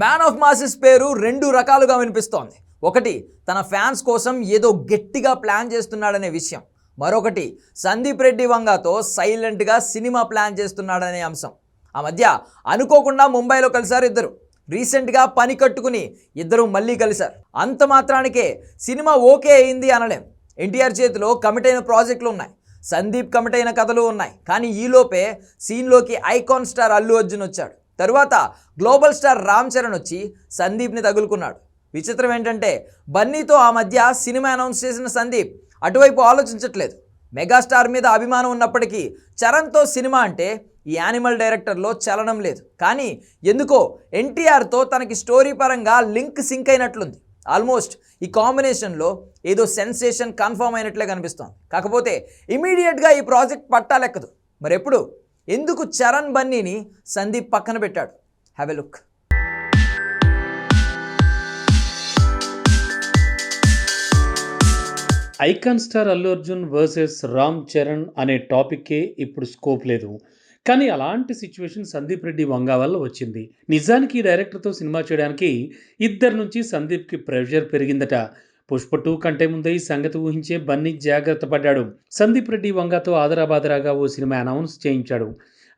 Man of masses పేరు రెండు రకాలుగా వినిపిస్తోంది. ఒకటి తన ఫ్యాన్స్ కోసం ఏదో గట్టిగా ప్లాన్ చేస్తున్నాడనే విషయం. మరొకటి సందీప్ రెడ్డి వంగతో సైలెంట్గా సినిమా ప్లాన్ చేస్తున్నాడనే అంశం. ఆ మధ్య అనుకోకుండా ముంబైలో కలిశారు ఇద్దరు. రీసెంట్గా పని కట్టుకుని ఇద్దరు మళ్ళీ కలిశారు. అంత మాత్రానికే సినిమా ఓకే అయింది అనలేం. ఎన్టీఆర్ చేతిలో కమిట్ అయిన ప్రాజెక్టులు ఉన్నాయి. సందీప్ కమిట్ అయిన కథలు ఉన్నాయి. కానీ ఈలోపే సీన్లోకి ఐకాన్ స్టార్ అల్లు అర్జున్ వచ్చాడు. తరువాత గ్లోబల్ స్టార్ రామ్ చరణ్ వచ్చి సందీప్ని తగులుకున్నాడు. విచిత్రం ఏంటంటే బన్నీతో ఆ మధ్య సినిమా అనౌన్స్ చేసిన సందీప్ అటువైపు ఆలోచించట్లేదు. మెగాస్టార్ మీద అభిమానం ఉన్నప్పటికీ చరణ్తో సినిమా అంటే ఈ యానిమల్ డైరెక్టర్లో చలనం లేదు. కానీ ఎందుకో ఎన్టీఆర్తో తనకి స్టోరీ పరంగా లింక్ సింక్ అయినట్లుంది. ఆల్మోస్ట్ ఈ కాంబినేషన్లో ఏదో సెన్సేషన్ కన్ఫర్మ్ అయినట్లే కనిపిస్తోంది. కాకపోతే ఇమీడియట్గా ఈ ప్రాజెక్ట్ పట్టాలెక్కదు మరెప్పుడు? ఎందుకు చరణ్ బన్నీని సందీప్ పక్కన పెట్టాడు? Have a look icon star Allu Arjun versus Ram Charan అనే టాపిక్కే ఇప్పుడు స్కోప్ లేదు. కానీ అలాంటి సిచ్యువేషన్ సందీప్ రెడ్డి వంగా వల్ల వచ్చింది. నిజానికి ఈ డైరెక్టర్తో సినిమా చేయడానికి ఇద్దరి నుంచి సందీప్కి ప్రెషర్ పెరిగిందట. పుష్ప టూ కంటే ముందే ఈ సంగతి ఊహించే బన్నీ జాగ్రత్త పడ్డాడు. సందీప్ రెడ్డి వంగతో ఆదరాబాదరాగా ఓ సినిమా అనౌన్స్ చేయించాడు.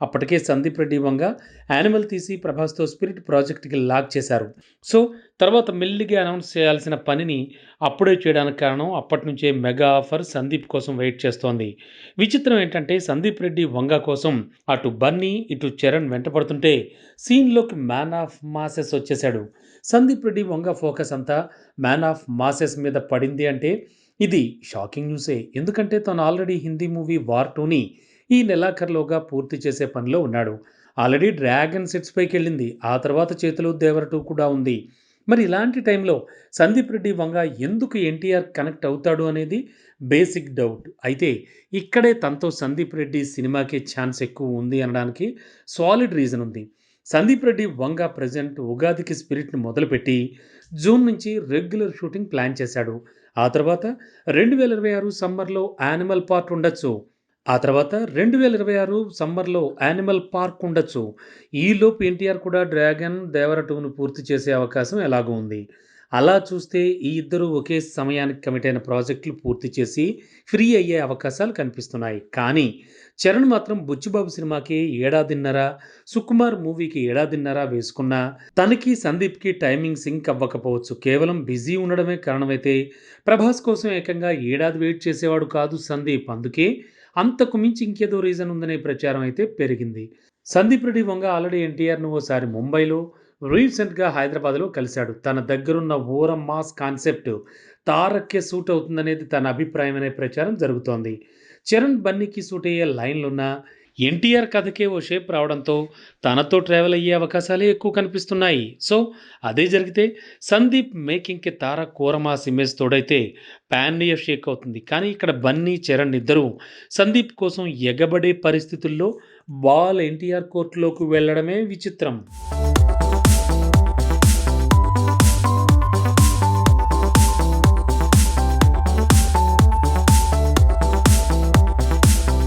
అప్పటికే సందీప్ రెడ్డి వంగ యానిమల్ తీసి ప్రభాస్తో స్పిరిట్ ప్రాజెక్ట్కి లాక్ చేశారు. సో తర్వాత మెల్లిగా అనౌన్స్ చేయాల్సిన పనిని అప్పుడే చేయడానికి కారణం అప్పటి నుంచే మెగా ఆఫర్ సందీప్ కోసం వెయిట్ చేస్తోంది. విచిత్రం ఏంటంటే సందీప్ రెడ్డి వంగ కోసం అటు బన్నీ ఇటు చరణ్ వెంటపడుతుంటే సీన్లోకి మ్యాన్ ఆఫ్ మాసెస్ వచ్చేశాడు. సందీప్ రెడ్డి వంగ ఫోకస్ అంతా మ్యాన్ ఆఫ్ మాసెస్ మీద పడింది అంటే ఇది షాకింగ్ న్యూసే. ఎందుకంటే తను ఆల్రెడీ హిందీ మూవీ వార్ టూని ఈ నెలాఖరులోగా పూర్తి చేసే పనిలో ఉన్నాడు. ఆల్రెడీ డ్రాగన్ సెట్స్ పైకి వెళ్ళింది. ఆ తర్వాత చేతిలో దేవర టూ కూడా ఉంది. మరి ఇలాంటి టైంలో సందీప్ రెడ్డి వంగ ఎందుకు ఎన్టీఆర్ కనెక్ట్ అవుతాడు అనేది బేసిక్ డౌట్. అయితే ఇక్కడే తనతో సందీప్ రెడ్డి సినిమాకి ఛాన్స్ ఎక్కువ ఉంది అనడానికి సాలిడ్ రీజన్ ఉంది. సందీప్ రెడ్డి వంగ ప్రజెంట్ ఉగాదికి స్పిరిట్ని మొదలుపెట్టి జూన్ నుంచి రెగ్యులర్ షూటింగ్ ప్లాన్ చేశాడు. ఆ తర్వాత రెండు వేల ఇరవై ఆరు సమ్మర్లో యానిమల్ పార్ట్ ఉండొచ్చు. ఆ తర్వాత రెండు వేల ఇరవై ఆరు సమ్మర్లో యానిమల్ పార్క్ ఉండొచ్చు. ఈలోపు ఎన్టీఆర్ కూడా డ్రాగన్ దేవర టూను పూర్తి చేసే అవకాశం ఎలాగో ఉంది. అలా చూస్తే ఈ ఇద్దరు ఒకే సమయానికి కమిట్ అయిన ప్రాజెక్టులు పూర్తి చేసి ఫ్రీ అయ్యే అవకాశాలు కనిపిస్తున్నాయి. కానీ చరణ్ మాత్రం బుచ్చిబాబు సినిమాకి ఏడాదిన్నర సుకుమార్ మూవీకి ఏడాదిన్నర వేసుకున్నా తనకి సందీప్కి టైమింగ్ సింక్ అవ్వకపోవచ్చు. కేవలం బిజీ ఉండడమే కారణమైతే ప్రభాస్ కోసం ఏకంగా ఏడాది వెయిట్ చేసేవాడు కాదు సందీప్. అందుకే అంతకు మించి ఇంకేదో రీజన్ ఉందనే ప్రచారం అయితే పెరిగింది. సందీప్ రెడ్డి వంగ ఆల్రెడీ ఎన్టీఆర్ను ఓసారి ముంబైలో రీసెంట్గా హైదరాబాద్లో కలిశాడు. తన దగ్గరున్న ఓరం మాస్ కాన్సెప్ట్ తారక్కే సూట్ అవుతుందనేది తన అభిప్రాయం అనే ప్రచారం జరుగుతోంది. చరణ్ బన్నీకి సూట్ అయ్యే లైన్లున్న ఎన్టీఆర్ కథకే ఓ షేప్ రావడంతో తనతో ట్రావెల్ అయ్యే అవకాశాలే ఎక్కువ కనిపిస్తున్నాయి. సో అదే జరిగితే సందీప్ మేకింగ్కి తార కూరమాస్ ఇమేజ్ తోడైతే ప్యాన్ ఇండియా షేక్ అవుతుంది. కానీ ఇక్కడ బన్నీ చరణ్ ఇద్దరు సందీప్ కోసం ఎగబడే పరిస్థితుల్లో బాల్ ఎన్టీఆర్ కోర్టులోకి వెళ్ళడమే విచిత్రం.